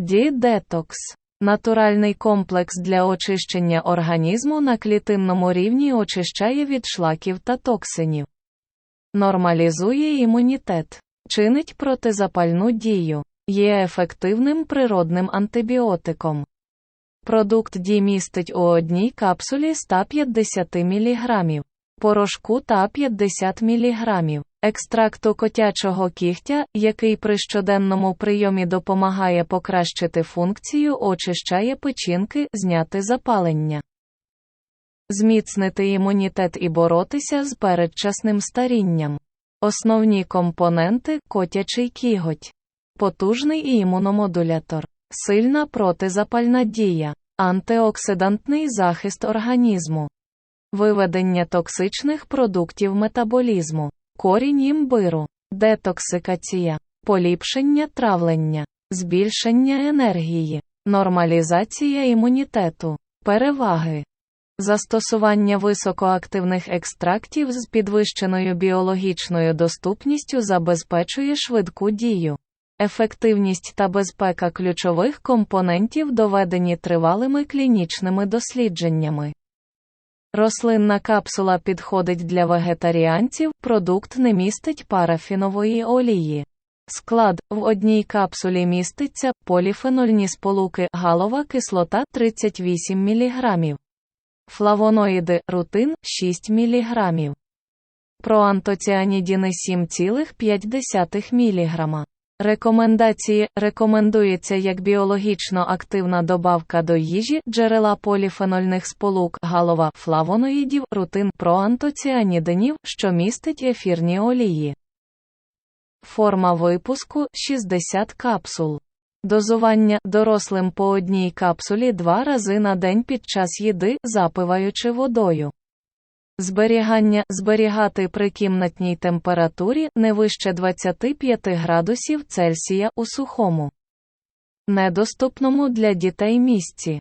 Ді-детокс натуральний комплекс для очищення організму на клітинному рівні очищає від шлаків та токсинів, нормалізує імунітет, чинить протизапальну дію, є ефективним природним антибіотиком. Продукт Ді містить у одній капсулі 150 мг, порошку та 50 мг, екстракту котячого кігтя, який при щоденному прийомі допомагає покращити функцію, очищає печінки, зняти запалення, зміцнити імунітет і боротися з передчасним старінням. Основні компоненти котячий кіготь, потужний імуномодулятор, сильна протизапальна дія, антиоксидантний захист організму, виведення токсичних продуктів метаболізму, корінь імбиру, детоксикація, поліпшення травлення, збільшення енергії, нормалізація імунітету, переваги. Застосування високоактивних екстрактів з підвищеною біологічною доступністю забезпечує швидку дію. Ефективність та безпека ключових компонентів доведені тривалими клінічними дослідженнями. Рослинна капсула підходить для вегетаріанців, продукт не містить парафінової олії. Склад в одній капсулі міститься поліфенольні сполуки, галова кислота 38 мг. Флавоноїди рутин 6 мг. Проантоціанідіни 7,5 мг. Рекомендації рекомендується як біологічно активна добавка до їжі, джерела поліфенольних сполук, галова флавоноїдів, рутин проантоціанідинів, що містить ефірні олії. Форма випуску 60 капсул. Дозування дорослим по одній капсулі два рази на день під час їди, запиваючи водою. Зберігання зберігати при кімнатній температурі не вище 25 градусів Цельсія у сухому, недоступному для дітей місці.